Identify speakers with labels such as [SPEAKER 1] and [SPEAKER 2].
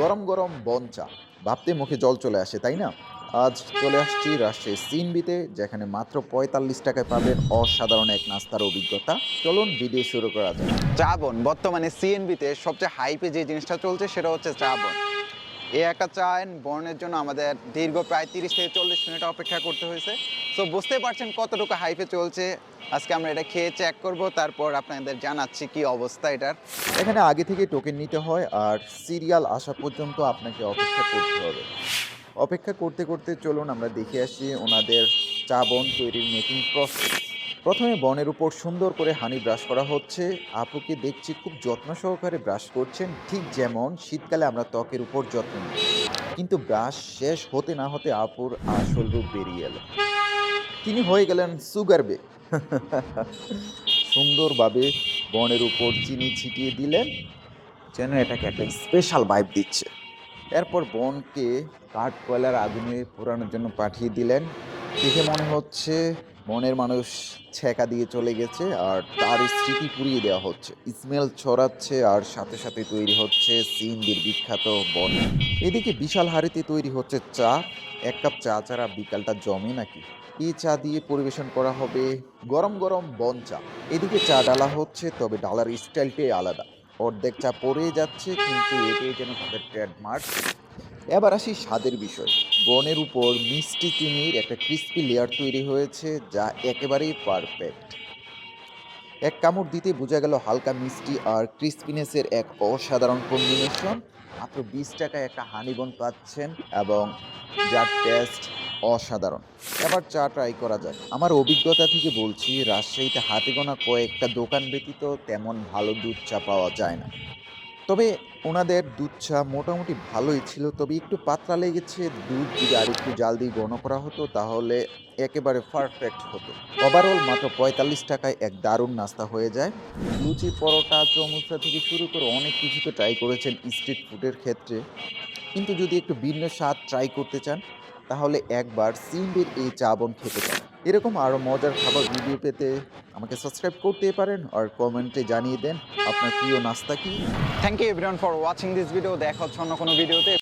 [SPEAKER 1] গরম গরম বন চা। ভাবতে মুখে জল চলে আসে, তাই না? আজ চলে আসছি রাজশাহীর সিনবিতে যেখানে মাত্র পঁয়তাল্লিশ টাকায় পাবেন অসাধারণ এক নাস্তার অভিজ্ঞতা। চলুন ভিডিও শুরু করা যাক।
[SPEAKER 2] চা বন, বর্তমানে সিএনবিতে সবচেয়ে হাইপে যে জিনিসটা চলছে সেটা হচ্ছে চা বন। এই একটা চা বর্ণের জন্য আমাদের দীর্ঘ প্রায় তিরিশ থেকে চল্লিশ মিনিট অপেক্ষা করতে হয়েছে। সো বুঝতে পারছেন কতটুকু হাইপে চলছে। আজকে আমরা এটা খেয়ে চেক করব, তারপর আপনাদের জানাচ্ছি কি অবস্থা এটার।
[SPEAKER 1] এখানে আগে থেকে টোকেন নিতে হয়, আর সিরিয়াল আসা পর্যন্ত আপনাকে অপেক্ষা করতে হবে। অপেক্ষা করতে করতে চলুন আমরা দেখে আসি ওনাদের চা বন তৈরির মেকিং প্রসেস প্রথমে বনের উপর সুন্দর করে হানি ব্রাশ করা হচ্ছে। আপুকে দেখছি খুব যত্ন সহকারে ব্রাশ করছেন, ঠিক যেমন শীতকালে আমরা ত্বকের উপর যত্ন নিই। কিন্তু ব্রাশ শেষ হতে না হতে আপুর আসল রূপ বেরিয়ে এলো। তিনি হয়ে গেলেন সুগার বে সুন্দরভাবে বনের উপর চিনি ছিটিয়ে দিলেন। যেন এটাকে একটা স্পেশাল ভাইব দিচ্ছে। এরপর বনকে কাঠ কয়লার আগুনে পোড়ানোর জন্য পাঠিয়ে দিলেন। দেখে মনে হচ্ছে মনের মানুষ ছেঁকা দিয়ে চলে গেছে আর তার স্মৃতি পুড়িয়ে দেওয়া হচ্ছে। স্মেল ছড়াচ্ছে আর সাথে সাথে তৈরি হচ্ছে সিন্দির বিখ্যাত বন। এদিকে বিশাল হাড়িতে তৈরি হচ্ছে চা। এক কাপ চা ছাড়া বিকালটা জমে নাকি? এই চা দিয়ে পরিবেশন করা হবে গরম গরম বন চা। এদিকে চা ডালা হচ্ছে, তবে ডালার স্টাইলটাই আলাদা। অর্ধেক চা পড়ে যাচ্ছে, কিন্তু এটাই যেন তাদের ট্রেডমার্ক। এবার আসি স্বাদের বিষয়। বনের উপর মিষ্টি চিনির একটা ক্রিস্পি লেয়ার তৈরি হয়েছে যা একেবারেই পারফেক্ট এক কামড় দিতে বোঝা গেল হালকা মিষ্টি আর ক্রিস্পিনেসের এক অসাধারণ কম্বিনেশন মাত্র বিশ টাকায় একটা হানিবন পাচ্ছেন এবং যার টেস্ট অসাধারণ। এবার চা ট্রাই করা যায় আমার অভিজ্ঞতা থেকে বলছি, রাজশাহীতে হাতে গোনা কয়েকটা দোকান ব্যতীত তেমন ভালো দুধ চা পাওয়া যায় না। তবে ওনাদের দুধ চা মোটামুটি ভালোই ছিল, তবে একটু পাতলা লেগেছে। দুধ যদি আর একটু জাল দিয়ে গণ করা হতো, তাহলে একেবারে পারফেক্ট হতো। ওভারঅল মাত্র পঁয়তাল্লিশ টাকায় এক দারুণ নাস্তা হয়ে যায়। লুচি, পরোটা, চমুচা থেকে শুরু করে অনেক কিছু তো ট্রাই করেছেন স্ট্রিট ফুডের ক্ষেত্রে। কিন্তু যদি একটু ভিন্ন স্বাদ ট্রাই করতে চান তাহলে একবার সিম্বির এই চা বন খেতে পারেন এরকম আরও মজার খাবার ভিডিও পেতে আমাকে সাবস্ক্রাইব করতে পারেন আর কমেন্টে জানিয়ে দেন আপনার প্রিয় নাস্তা কি।
[SPEAKER 2] Thank you everyone for watching this video দেখা হচ্ছে অন্য কোনো ভিডিওতে